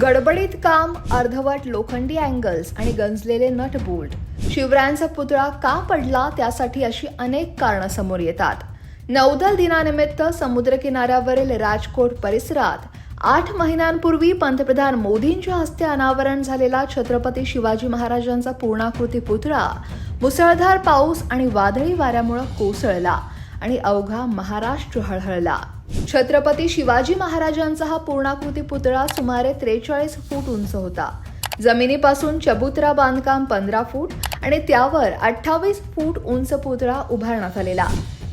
गडबडीत काम अर्धवट लोखंडी अँगल्स आणि गंजलेले नट बोल्ट शिवरायांचा पुतळा का पडला त्यासाठी अशी अनेक कारणं समोर येतात. नौदल दिनानिमित्त समुद्रकिनाऱ्यावरील राजकोट परिसरात आठ महिन्यांपूर्वी पंतप्रधान मोदींच्या हस्ते अनावरण झालेला छत्रपती शिवाजी महाराजांचा पूर्णाकृती पुतळा मुसळधार पाऊस आणि वादळी वाऱ्यामुळे कोसळला. आणि अवघा महाराष्ट्र हळहळला. छत्रपती शिवाजी महाराजांचा हा पूर्णाकृती पुतळा सुमारे त्रेचाळीस फूट उंच होता. जमिनीपासून चबुतरा बांधकाम पंधरा फूट आणि त्यावर अठ्ठावीस फूट उंच पुतळा उभारण्यात आलेला.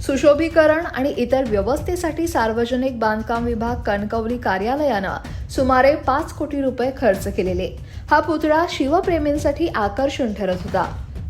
सुशोभीकरण आणि इतर व्यवस्थेसाठी सार्वजनिक बांधकाम विभाग कणकवली कार्यालयानं सुमारे पाच कोटी रुपये खर्च केलेले. हा पुतळा शिवप्रेमींसाठी आकर्षण ठरत होता.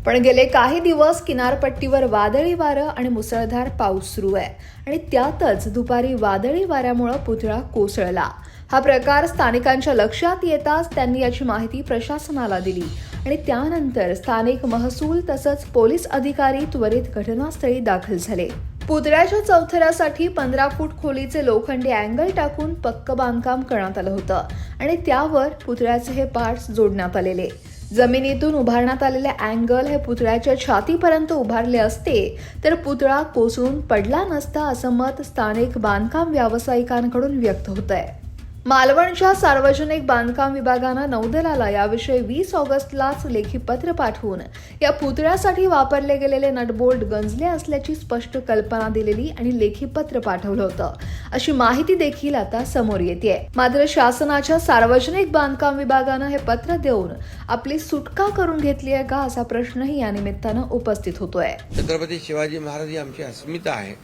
पण गेले काही दिवस किनारपट्टीवर वादळी वारं आणि मुसळधार पाऊस सुरू आहे. आणि त्यातच दुपारी वादळी वाऱ्यामुळं पुतळा कोसळला. हा प्रकार स्थानिकांच्या लक्षात येताच त्यांनी याची माहिती प्रशासनाला दिली. आणि त्यानंतर स्थानिक महसूल तसंच पोलीस अधिकारी त्वरित घटनास्थळी दाखल झाले. पुतळ्याच्या चौथऱ्यासाठी पंधरा फूट खोलीचे लोखंडी अँगल टाकून पक्क बांधकाम करण्यात आलं होतं. आणि त्यावर पुतळ्याचे हे पार्ट्स जोडण्यात आलेले. जमिनीतून उभारण्यात आलेले अँगल हे पुतळ्याच्या छातीपर्यंत उभारले असते तर पुतळा कोसळून पडला नसता असं मत स्थानिक बांधकाम व्यावसायिकांकडून व्यक्त होत आहे मालवणच्या सार्वजनिक बांधकाम विभागानं नौदलाला याविषयी वीस ऑगस्टलाच लेखी पत्र पाठवून या पुतळ्यासाठी वापरले गेलेले नटबोल्ट गंजले असल्याची स्पष्ट कल्पना दिलेली आणि लेखी पत्र पाठवलं होतं. अशी माहिती देखील आता समोर येते मात्र शासनाच्या सार्वजनिक बांधकाम विभागानं हे पत्र देऊन आपली सुटका करून घेतली आहे का असा प्रश्नही या निमित्तानं उपस्थित होतोय. छत्रपती शिवाजी महाराज ही आमची अस्मिता आहे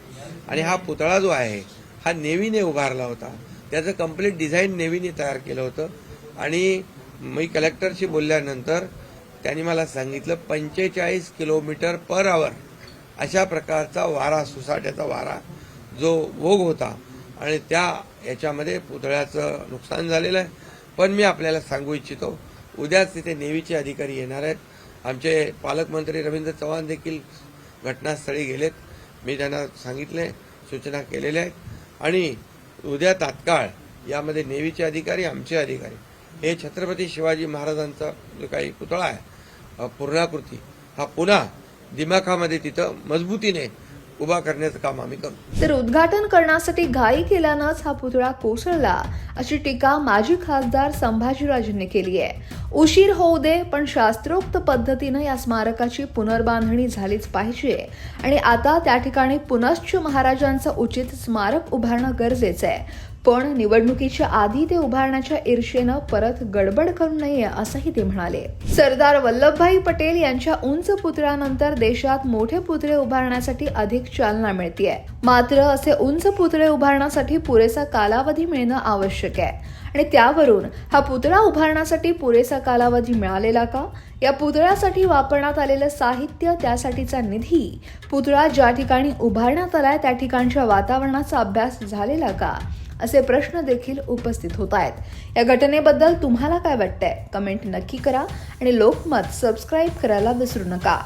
आणि हा पुतळा जो आहे हा नेवीने उभारला होता. त्याचं कंप्लीट डिझाईन नेव्हीने तयार केलं होतं. आणि मी कलेक्टरशी बोलल्यानंतर त्यांनी मला सांगितलं पंचेचाळीस किलोमीटर पर आवर अशा प्रकारचा वारा सुसाट्याचा वारा जो वोग होता. आणि त्या याच्यामध्ये पुतळ्याचं नुकसान झालेलं आहे. पण मी आपल्याला सांगू इच्छितो उद्याच तिथे नेव्हीचे अधिकारी येणार आहेत. आमचे पालकमंत्री रवींद्र चव्हाण देखील घटनास्थळी गेलेत. मी त्यांना सांगितले सूचना केलेल्या आहेत. आणि उद्या तात्काळ यामध्ये नेव्हीचे अधिकारी आमचे अधिकारी. हे छत्रपती शिवाजी महाराजांचा जो काही पुतळा आहे पूर्णाकृती हा पुन्हा दिमाखामध्ये तिथं मजबूतीने उभा करण्याचं काम आम्ही करू तर उद्घाटन करण्यासाठी घाई केल्यानंच हा पुतळा कोसळला अशी टीका माजी खासदार संभाजीराजेंनी केली आहे. उशीर होऊ दे पण शास्त्रोक्त पद्धतीनं या स्मारकाची पुनर्बांधणी झालीच पाहिजे. आणि आता त्या ठिकाणी पुनश्च महाराजांचं उचित स्मारक उभारणं गरजेचं आहे. पण निवडणुकीच्या आधी ते उभारण्याच्या ईर्षेनं परत गडबड करू नये असंही ते म्हणाले. सरदार वल्लभभाई पटेल यांच्या उंच पुतळ्यानंतर देशात मोठे पुतळे उभारण्यासाठी अधिक चालना मिळतीये. मात्र असे उंच पुतळे उभारण्यासाठी पुरेसा कालावधी मिळणं आवश्यक आहे. आणि त्यावरून हा पुतळा उभारण्यासाठी पुरेसा कालावधी मिळालेला का? या पुतळ्यासाठी वापरण्यात आलेलं साहित्य त्यासाठीचा निधी पुतळा ज्या ठिकाणी उभारण्यात आलाय त्या ठिकाणच्या वातावरणाचा अभ्यास झालेला का? असे प्रश्न देखील उपस्थित होत आहेत. या घटनेबद्दल तुम्हाला काय वाटतंय? कमेंट नक्की करा आणि लोकमत सबस्क्राईब करायला विसरू नका.